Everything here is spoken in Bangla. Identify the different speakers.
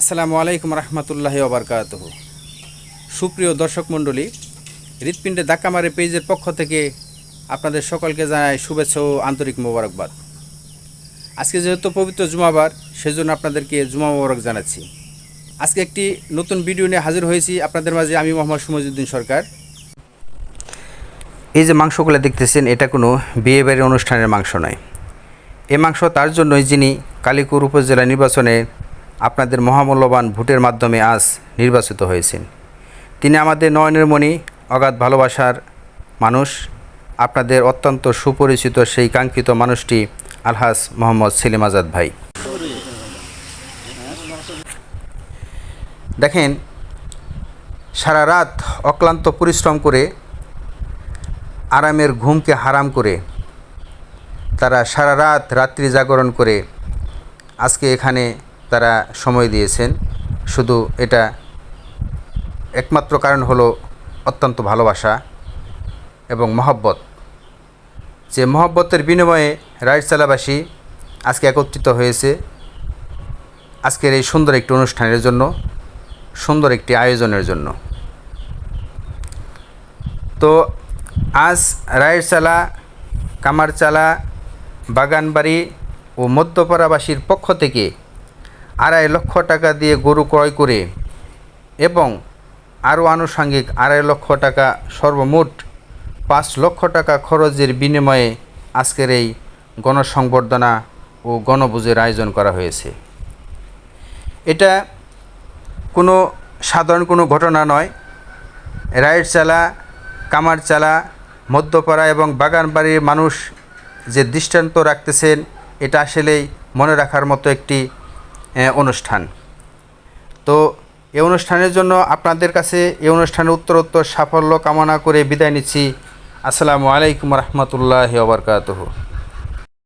Speaker 1: আসসালামু আলাইকুম রহমতুল্লাহ ওবরকাত সুপ্রিয় দর্শক মণ্ডলী, হৃৎপিণ্ডে দাক্কামারে পেজের পক্ষ থেকে আপনাদের সকলকে জানাই শুভেচ্ছা ও আন্তরিক মোবারকবাদ। আজকে যেহেতু পবিত্র জুমাবার, সেজন্য আপনাদেরকে জুমা মোবারক জানাচ্ছি। আজকে একটি নতুন ভিডিও নিয়ে হাজির হয়েছি। আপনাদের মাঝে আমি মোহাম্মদ সুমজুদ্দিন সরকার। এই যে মাংসগুলো দেখতেছেন, এটা কোনো বিয়ে বাড়ির অনুষ্ঠানের মাংস নয়। এ মাংস তার জন্যই যিনি কালীকুর উপজেলা নির্বাচনে আপনাদের মহামূল্যবান ভোটের মাধ্যমে আজ নির্বাচিত হয়েছেন। তিনি আমাদের নয়নের মণি, অগাধ ভালোবাসার মানুষ। আপনাদের অত্যন্ত সুপরিচিত সেই কাঙ্ক্ষিত মানুষটি আলহাস মোহাম্মদ সেলিম আজাদ ভাই। দেখেন, সারা রাত অক্লান্ত পরিশ্রম করে, আরামের ঘুমকে হারাম করে, তারা সারা রাত রাত্রি জাগরণ করে, আজকে এখানে তারা সময় দিয়েছেন। শুধু এটা একমাত্র কারণ হলো অত্যন্ত ভালোবাসা এবং মহব্বত। যে মহব্বতের বিনিময়ে রাইটসালাবাসী আজকে একত্রিত হয়েছে। আজকের এই সুন্দর একটি অনুষ্ঠানের জন্য, সুন্দর একটি আয়োজনের জন্য। তো আজ রায়েরচালা কামারচালা বাগানবাড়ি ও মধ্যপাড়াবাসীর পক্ষ থেকে আড়াই লক্ষ টাকা দিয়ে গরু ক্রয় করে এবং আরও আনুষঙ্গিক আড়াই লক্ষ টাকা সর্বমোট পাঁচ লক্ষ টাকা খরচের বিনিময়ে আজকের এই গণসংবর্ধনা ও গণভোজের আয়োজন করা হয়েছে। এটা কোনো সাধারণ কোনো ঘটনা নয়। রায়েরচালা কামারচালা মধ্যপাড়া এবং বাগানবাড়ির মানুষ যে দৃষ্টান্ত রাখতেছেন, এটা আসলেই মনে রাখার মতো একটি অনুষ্ঠান। তো এই অনুষ্ঠানের জন্য আপনাদের কাছে এই অনুষ্ঠানের উত্তরোত্তর সাফল্য কামনা করে বিদায় নিচ্ছি। আসসালামু আলাইকুম রহমতুল্লাহ ওবরকাতহ